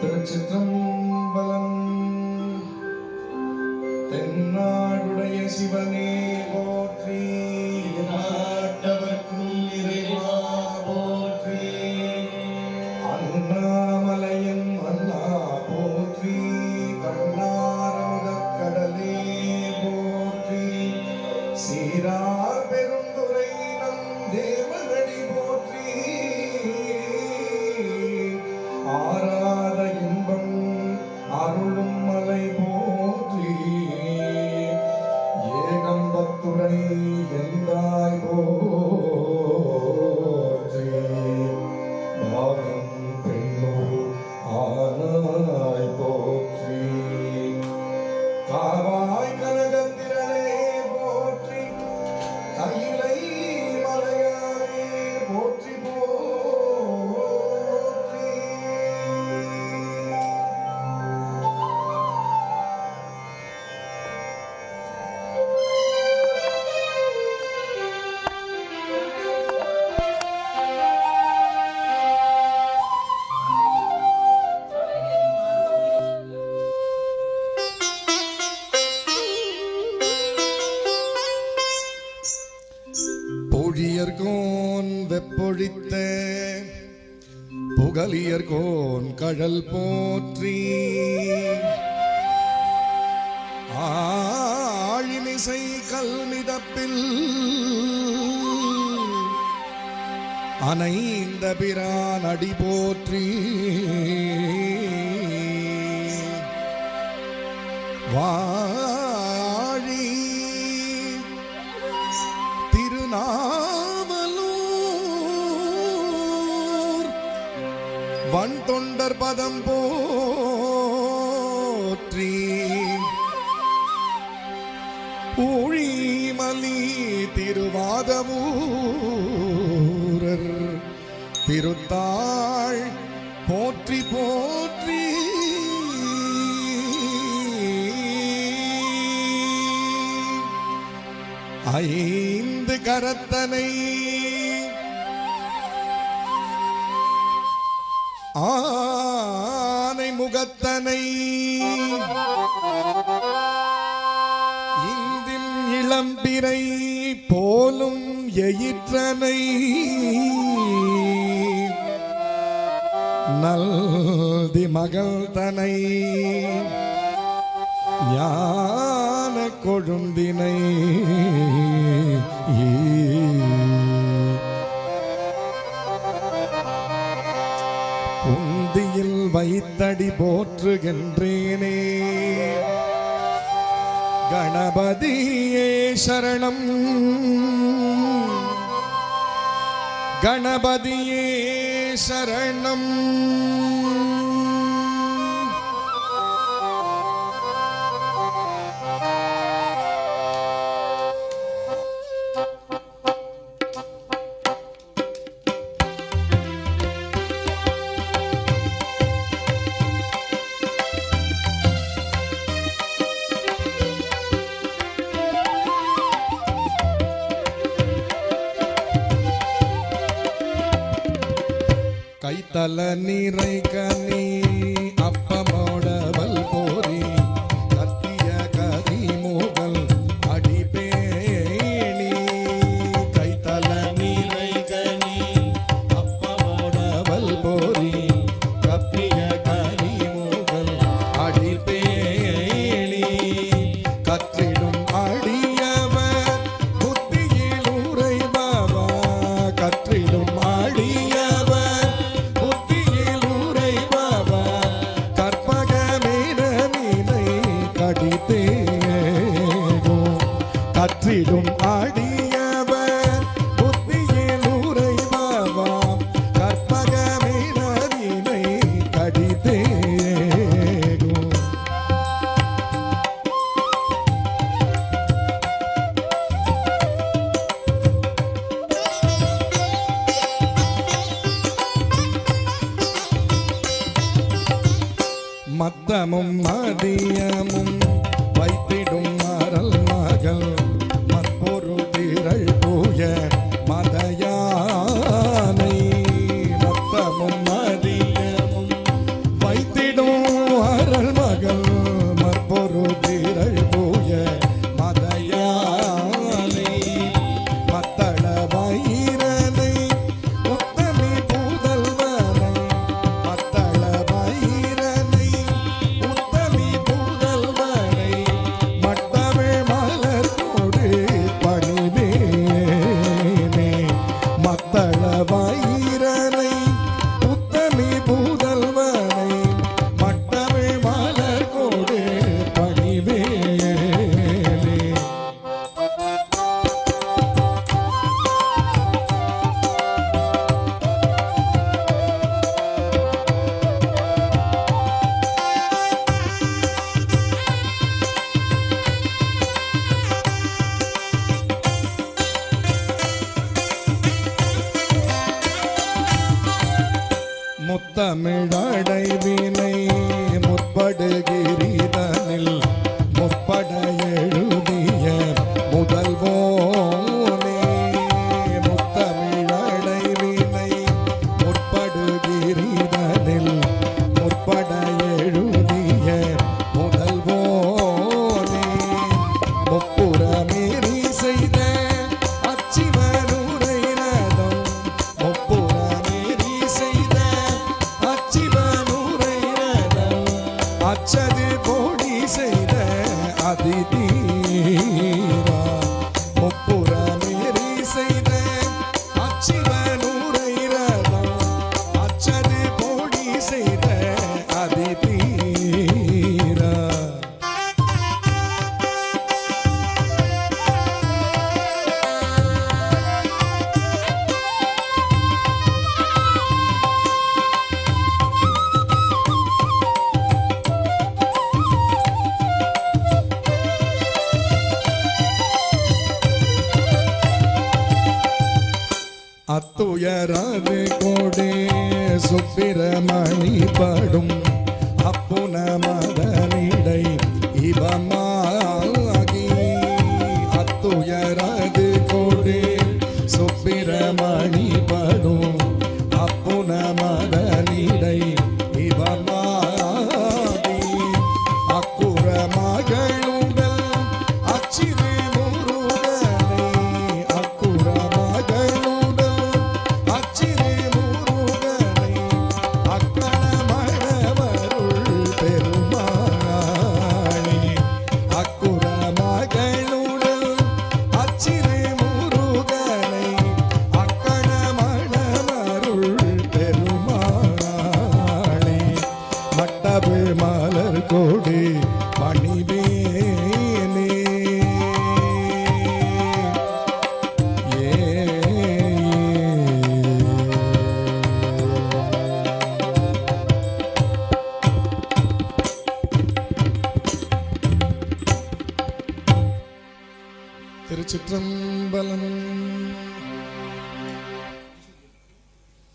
திருச்சிற்றம்பலம். தென்னாடுடைய சிவனே போற்றி நாட்டவர்க்கும் இறைவா போற்றி. அண்ணாமலையின் அண்ணா போற்றி கண்ணாரமுதக் கடலே போற்றி. சீரார் பெருந்துரை நம் தேவனடி போற்றி. ஆராத பொழியர்கோன் வெப்பொழித்த புகலியர்கோன் கழல் போற்றி. ஆழிமிசை கல்மிதப்பில் அனைந்த பிரான் அடி போற்றி. வா வன் தொண்டர் பதம் போற்றி. ஊழிமலி திருவாதமூரர் திருத்தாள் போற்றி போற்றி. ஐந்து கரத்தனை ஆனை முகத்தனை. இந்தின் இளம்பிரை போலும் எயிற்றனை. நல்தி மகள் தனை. ஞான கொழுந்தினை உந்தியில் வைத்தடி போற்றுகின்றேனே. கணபதியே சரணம். கணபதியே சரணம். கைத்தல நீரை கனி கற்றிடும் அடியவர் புத்தியில் உரைபவா கற்பகமேனவினை கடித்தேகோ மத்தமும் மதியமும் வாய் தமிழடைவினை முற்படுகிறீதனில் முப்படையள் அச்சது கோடி செய்த அதிதி அத்துயராறு கோடே சுப்பிரமணி பாடும். Well, I'm